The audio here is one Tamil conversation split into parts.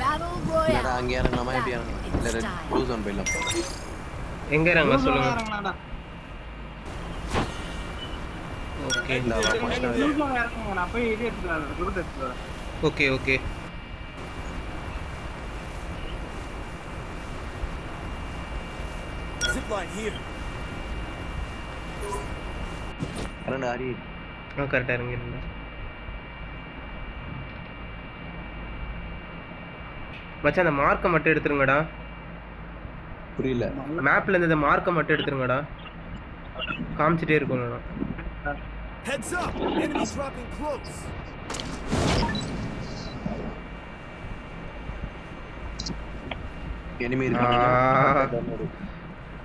Battle இல்லடா Royale. அங்கே இறங்கலாமா எப்படி இறங்கலாம் இல்லை ரெட் ப்ளூ ஜோன் போயிடலாம். எங்க சொல்லுங்க. இறங்கலாம்டா. ஓகே. இந்த வா, நீங்க first blue zone இறங்குங்க, நான் போய் இது எடுத்துட்டு வரேன், route எடுத்துட்டு வரேன். Okay okay. Zipline here. இறங்கடா ஹரி மச்சான் அந்த மார்க்கை மட்டும் எடுத்துருங்கடா. புரியல. மேப்ல இருந்து இந்த மார்க்கை மட்டும் எடுத்துருங்கடா. காமிச்சிட்டே இருக்கணும் Heads up! Enemies dropping close.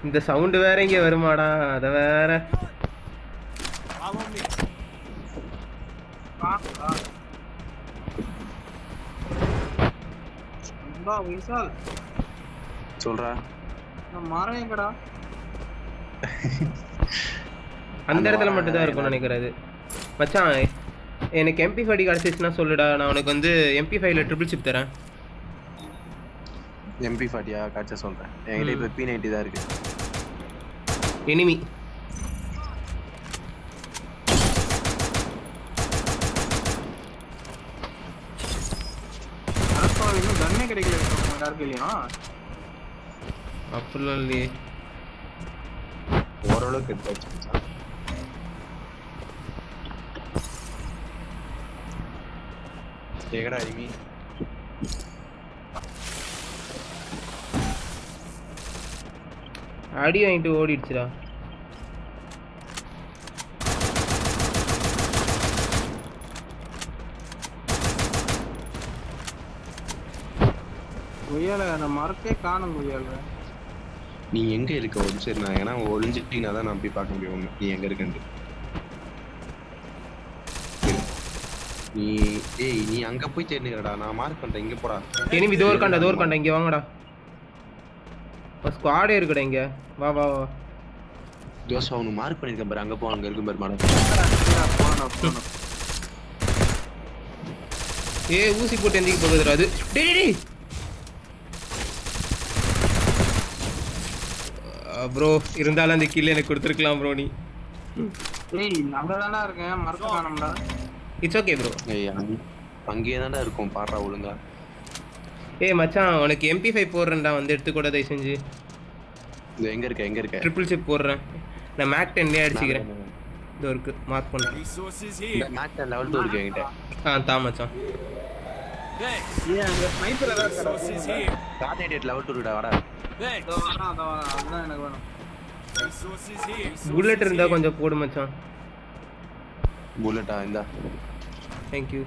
இந்த சவுண்டு வேற இங்க வருமாடா. அத வேற. அம்பா, விசால், சொல்றா. நான் மரம் எங்கடா? அந்த இடத்துல மட்டும் தான் இருக்கும்னு நினைக்கிறது மச்சான் எனக்கு எம்பி ஃபைவ் கிடச்சிச்சுன்னா சொல்லுடா. நான் உனக்கு வந்து எம்பி ஃபைவ்ல ட்ரிபிள் சிப் தரேன். எம்பி ஃபார்ட்டியா காய்ச்சா சொல்றேன். என்கிட்ட இப்போ பி நைன்டி தான் இருக்கு. எனிமி அடப்பா, இன்னும் gun ஏ கிடைக்கல உங்க யாருக்கையிலயும். அப்படிலாம் இல்லையே. ஓரளவுக்கு எடுத்தாச்சு எங்கடா எனிமி அடி வாங்கிட்டு ஓடிடுச்சுடா. கொய்யால, அந்த மரத்தையே காணும் கொய்யால. நீ எங்க இருக்க ஒரு சரி நான் ஏன்னா ஒளிஞ்சிட்டீங்கன்னா தான் நான் போய் பார்க்க முடியும். நீ எங்க இருக்கன்னு நீ ஏய் நீ அங்க போய் தேடிக்கிறடா நான் மார்க் பண்றேன் இங்க போடா. எனிமி டோர் கண்டா டோர் கண்டா இங்க வாங்கடா. ஸ்குவாடே இருக்குடா இங்க. வா வா வா. ஜோஸ் அவனுக்கு மார்க் பண்ணிருக்கேன் பாரு அங்க போ அங்க இருக்கும் பாரு மேடம் சரிடா, போகணும், போகணும். ஏ ஊசி போட்டு எந்திக்கு போகுதுடா அது. டேய் டேய், ப்ரோ இருந்தாலும் அந்த கில் எனக்கு கொடுத்துருக்கலாம் ப்ரோ நீ. ஏய், அங்கதான்டா இருக்கேன், மரத்தை காணோம்டா. இட்ஸ் ஓகே ப்ரோ ஏய் அங்க- அங்கேயே தான்டா இருக்கும் பாடுறா ஒழுங்கா. ஏய் மச்சான் உனக்கு எம்பி ஃபைவ் போடுறேன்டா வந்து எடுத்துக்கூட தயவு செஞ்சு இது எங்க இருக்க எங்க இருக்க? ட்ரிபிள் சிப் போடுறேன். நான் மேக் டென்லேயே அடிச்சுக்கிறேன். இது இருக்கு மார்க் பண்ணுறேன் here. மேட்ச் லெவல் டூ இருக்கு என்கிட்ட. ஆ தா மச்சான். ஏய், அங்க sniper ஏதாவது இருக்காடா? Resources here. கார்ட் எயிட் லெவல் டூ இருக்குடா வாடா. அதுதான் எனக்கு வேணும். புல்லட் இருந்தால் கொஞ்சம் போடு மச்சான். புல்லட்டா இந்தா. தேங்க்யூ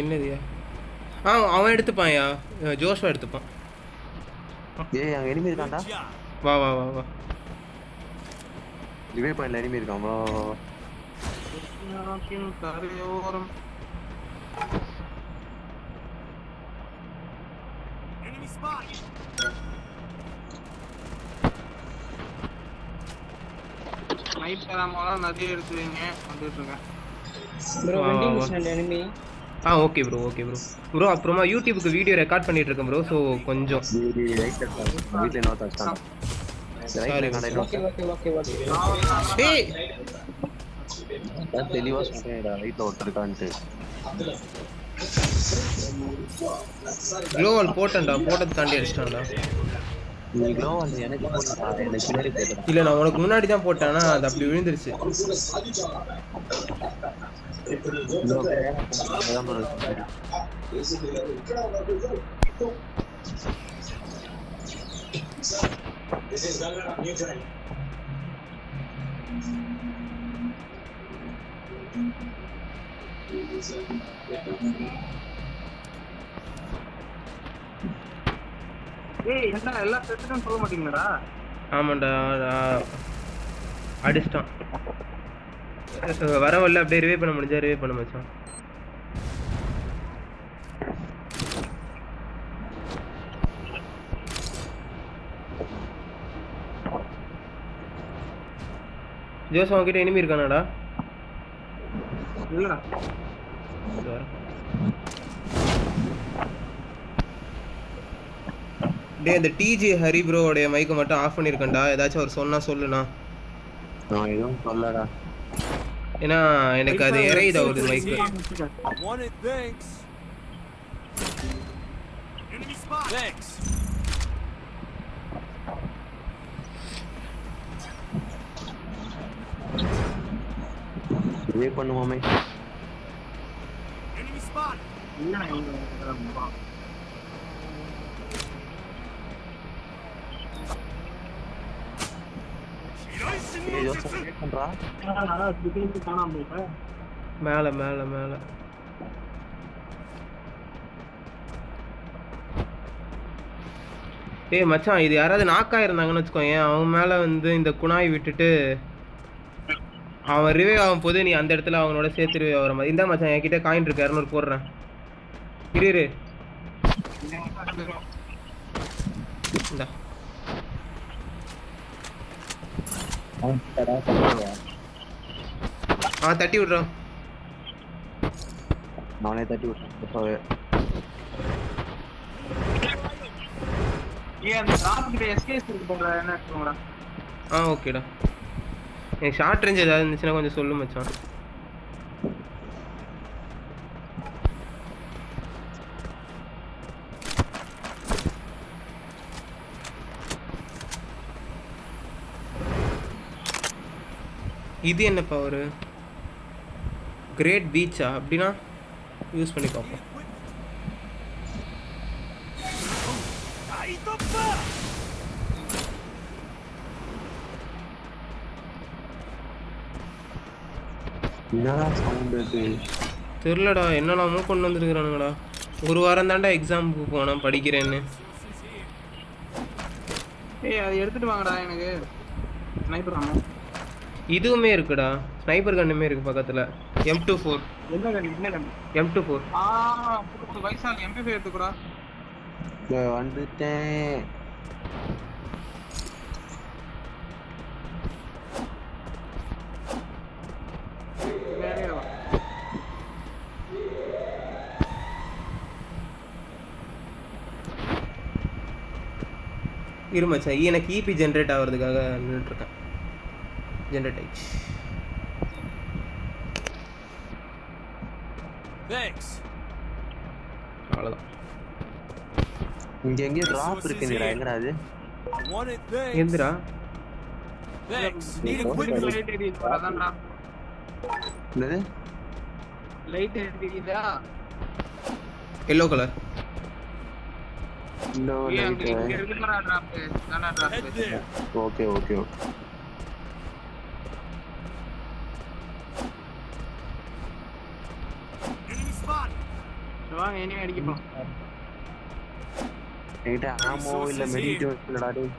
என்னதுயா ஆ அவன் எடுத்துப்பான்யா ஜோஷுவா எடுத்துப்பான். ஏய் அங்க எனிமி இருக்கான்டா. வா வா வா வா. ரிவே பாயிண்ட்ல எனிமி இருக்கான் வா வா, வா Enemy spot. நைட் எடுத்து வைங்க வந்துட்டு இருக்கேன் வா, வா, வா. ஆ okay bro okay bro bro அப்புறமா யூடியூப்க்கு வீடியோ ரெக்கார்ட் பண்ணிட்டு இருக்கேன் ப்ரோ ஸோ கொஞ்சம். கடை ஏய் தெளிவா சொல்றேன்டா ரைட்ல ஒருத்தர் இருக்கான்ட்டு க்ளோவால் போட்டேன்டா போட்டது தாண்டி அடிச்சிட்டான்டா நீ க்ளோ வந்து எனக்கு போடுடா, எனக்கு பின்னாடி போடுடா. இல்லை நான் உனக்கு முன்னாடி தான் போட்டேன் அது அப்படி விழுந்துருச்சு Glow வேணாம், அதான் bro சொல்றேன். ஆமாண்டா நான் அடிச்சிட்டான். அஹ் வர வரல அப்படியே ரிவே பண்ண முடிஞ்சா ரிவே பண்ண மச்சான். ஜோஸ் அவன்கிட்ட எனிமி இருக்கானாடா? இல்லடா. டேய் இந்த டிஜி ஹரி ப்ரோவோடைய மைக்கை மட்டும் ஆஃப் பண்ணியிருக்கேன்டா ஏதாச்சும் அவர் சொன்னா சொல்லுண்ணா. நான் எதுவும் சொல்லடா ஏன்னா எனக்கு அது இறையுது அவரு மைக்கு thanks. Enemy spot. Thanks. இதே பண்ணுவோமே Enemy spot. இல்லடா இவங்க ஏய் ஜோசப் வெயிட் பண்றா காணாம போயிட்ட? மேலே மேலே மேலே. டேய் மச்சான் இது யாராவது நாக்கா இருந்தாங்கன்னு வச்சுக்கோங்க அவன் மேலே வந்து இந்த குணாய் விட்டுட்டு அவன் ரிவைவ் ஆகும் போது நீ அந்த இடத்துல அவனோட சேர்த்து ரிவைவ் ஆகிற மாதிரி. இந்த மச்சான் என்கிட்ட காயின் இருக்கு இரநூறு போடுறேன். இரு இரு. இந்தா. ஆ தட்டி விட்றோம். நானே தட்டி விட்டேன் இப்பவே ஏன் அந்த டிராப் கிட்ட எஸ்கேஸ் இருக்கு போல என்ன இருக்குங்கடா ஆ ஓகேடா. எனக்கு ஷார்ட் ரேஞ்ச் ஏதாவது இருந்துச்சுன்னா கொஞ்சம் சொல்லு மச்சான். இது என்ன பவர் கிரேட் பீச்சா அப்படின்னா யூஸ் பண்ணி பார்ப்போம் Ahí topa. என்னடா சவுண்ட் இது தெரிலடா என்னெல்லாமோ கொண்டு வந்துருக்குறானுங்கடா? ஒரு வாரம் தாண்டா எக்ஸாமுக்கு போனேன் படிக்கிறேன்னு. ஏய் அதை எடுத்துட்டு வாங்கடா எனக்கு. ஸ்னைப்பர் ஆமா இதுவுமே இருக்குடா. ஸ்னைப்பர் கண்ணுமே இருக்கு பக்கத்தில். எம் டூ ஃபோர் என்ன கண்ணு என்ன எம் டூ ஃபோர் ஆ புது வயசான எம்பி எடுத்துக்கூடா. இதோ வந்துட்டேன். இரு மச்சான் எனக்கு இபி ஜென்ரேட் ஆகிறதுக்காக நின்றுட்டுருக்கேன் ஜென்ரேட் ஆயிடுச்சு. Thanks. அவ்வளோதான் இங்க எங்கேயும் டிராப் இருக்குங்கடா எங்கடா அது. எந்திரா. லைட் எரியுது அதான்டா. என்னது? லைட் எரியுதா எல்லோ கலர் இங்க light. Okay okay okay Enemy spot. வாங்க இனிமே அடிக்க போலாம் என்கிட்ட ஆமோ இல்ல மெடிட்டோ இல்லடா டேய்.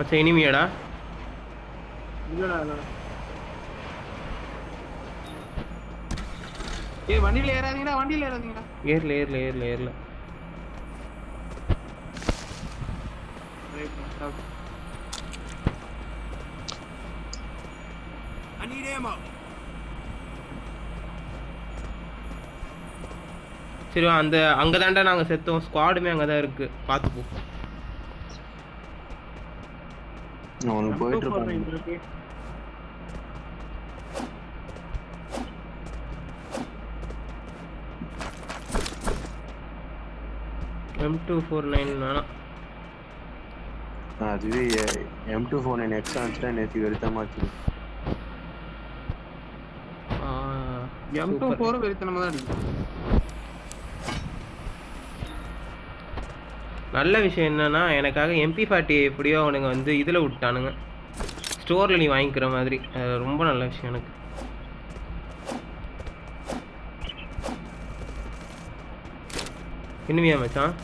மச்சான் இனிமையாடா ஏய் வண்டியில ஏறாதீங்கடா வண்டியில ஏறாதீங்கடா ஏர்ல ஏர்ல ஏர்ல ஏர்ல I need ammo. சரி அந்த அங்கே தாண்டா நாங்கள் செத்தோம். ஸ்குவாடுமே அங்கே தான் இருக்குது பார்த்துப்போம் அவனுக்கு போயிட்டு இருப்பான் எம் டூ ஃபோர் நைன் வேணாம் அதுவே எம் டூ ஃபோன் என் எக்ஸ்ட்ரா இருந்துச்சுன்னா நேற்று எடுத்தாமாச்சு எம் டூ ஃபோர் வெறித்தனமா தான் அடிக்கும் நல்ல விஷயம் என்னென்னா எனக்காக எம்பி ஃபார்ட்டி எப்படியோ அவனுங்க வந்து இதில் விட்டானுங்க. ஸ்டோரில் நீ வாங்கிக்கிற மாதிரி. அது ரொம்ப நல்ல விஷயம் எனக்கு. இனிமையா மச்சான்?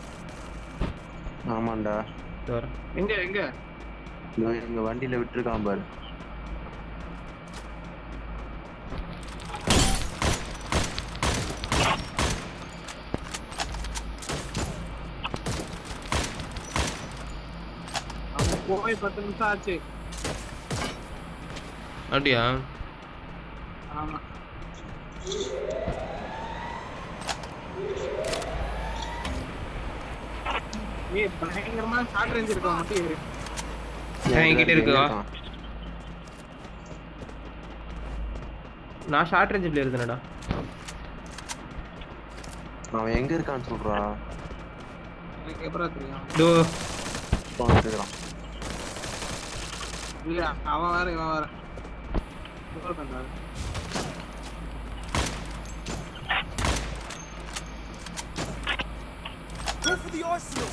ஆமாண்டா. எங்க எங்க இங்க வண்டியில விட்டுருக்கான் பாரு. போய் பத்து நிமிஷம் ஆச்சு. அப்படியா? ஆமா. ஏய் பயங்கரமா ஷார்ட் ரேஞ்ச் இருக்கவன் மட்டும் ஏறு என்கிட்ட. நான் ஷார்ட் ரேஞ்ச் பிளேயர் தானடா. அவன் எங்க இருக்கான்னு சொல்றா. எனக்கு எப்பறம் தெரியும்? இல்ல அவன் வேற இவன் வேற பண்றாரு. Go for the arsenal.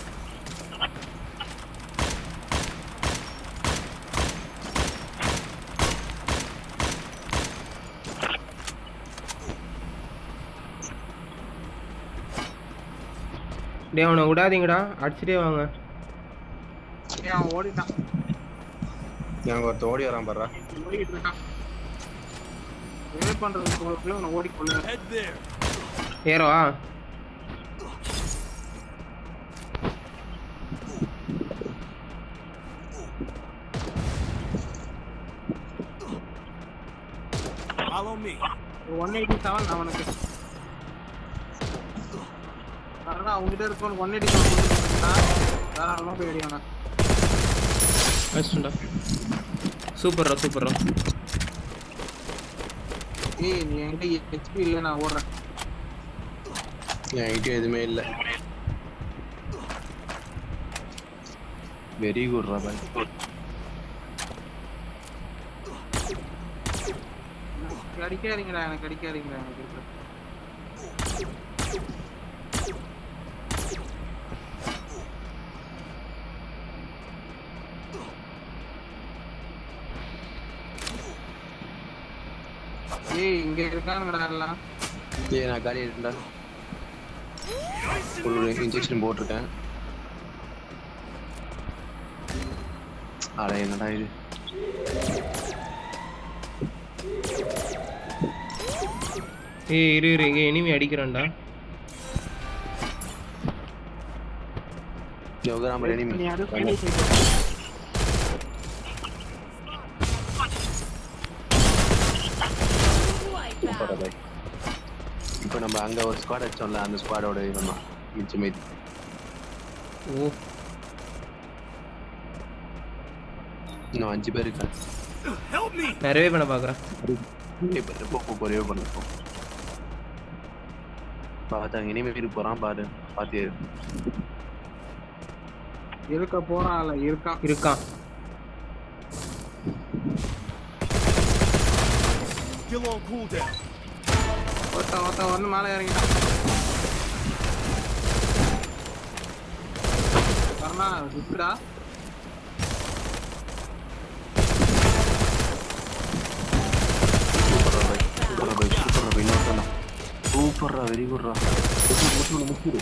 டேய் அவனை விடாதீங்கடா அடிச்சுட்டே வாங்க ஓடிட்டான் எனக்கு ஒருத்த ஓடி வரான் பாரு ஓடிட்டு இருக்கான் வேலை பண்றதுக்கு ஓடி கொள்ள ஏறவா Follow me. One eighty seven அவனுக்கு அதான் அவங்ககிட்ட இருக்கவன் ஒன் எயிட்டி செவன் வேற அவனும் போய் அடியானா அடிச்சுடா சூப்பர்ரா சூப்பர்ரா ஏய் நீ என்கிட்ட ஹெச்பி இல்லை நான் ஓடுறேன். என்கிட்ட எதுவுமே இல்ல. வெரி குட் ரா பாய் எனக்கு அடிக்காதீங்கடா எனக்கு அடிக்காதீங்கடா எனக்கு இருக்கு. ஏய் இங்க இருக்கானுங்கடா எல்லாம் ஏய் நான் காலி ஒரு இன்ஜெக்ஷன் போட்டிருக்கேன். அட என்னடா இது? ஏய் இரு இரு. இங்கே எனிமி அடிக்கிறான்டா. யோகராமர் எனிமி நம்ம அங்க ஒரு ஸ்குவாட் வச்சோம்ல அந்த ஸ்குவாடோட தான். மிச்சமே ஓ இன்னும் அஞ்சு பேர் இருக்காங்க. Me. நிறையவே பண்ண பார்க்குறேன் போ போ பொறியவே பண்ண போ பார்த்தா அங்க இனிமே இருக்கு போறான் பாரு. பாத்தியே? இருக்க போறான் இல்ல இருக்கான் இருக்கான். Still on cooldown. ஒருத்தன் ஒருத்தன் வந்து மேலே இறங்கிட்டான் பை இன்னொருத்தன் சூப்பர்ரா வெரி குட்ரா முடிச்சுடு முடிச்சுடு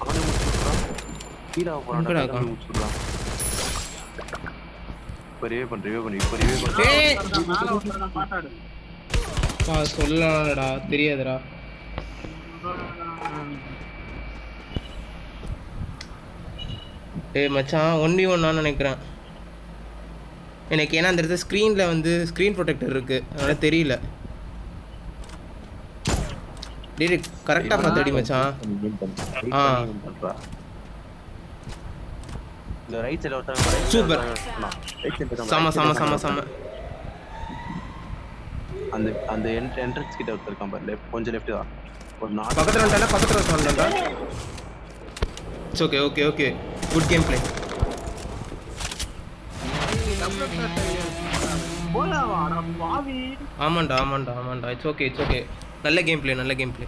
அவனே முடிச்சுடுறா கீழே போறான் எங்கடா இருக்கான்? முடிச்சுடுறான் இப்போ ரிவே பண்ணு ரிவே பண்ணு இப்போ ரிவே பண்ணு. ஏய் ஒருத்தன் மேலே ஒருத்தன் பாட்டாடு பா சொல்லலாம்டா தெரியாதுடா. டேய் மச்சான் ஒன் வி ஒன்னான்னு நினைக்கிறேன். எனக்கு ஏன்னா அந்த இடத்துல ஸ்க்ரீனில் வந்து ஸ்க்ரீன் ப்ரொடெக்டர் இருக்கு. அதனால தெரியல. டேய் கரெக்டாக பார்த்து அடி மச்சான். ஆ. சைடுல செம செம செம செம. அந்த அந்த என்ட்ரன்ஸ் கிட்ட ஒருத்தர் இருக்கான் பாரு லெஃப்ட் கொஞ்சம் லெஃப்ட் தான். ஒரு நாலு பக்கத்தில் வந்துட்டா பக்கத்தில் வந்துட்டா it's okay okay okay good game play ஆமாண்டா ஆமாண்டா ஆமாண்டா. இட்ஸ் ஓகே இட்ஸ் ஓகே நல்ல கேம் பிளே நல்ல கேம் பிளே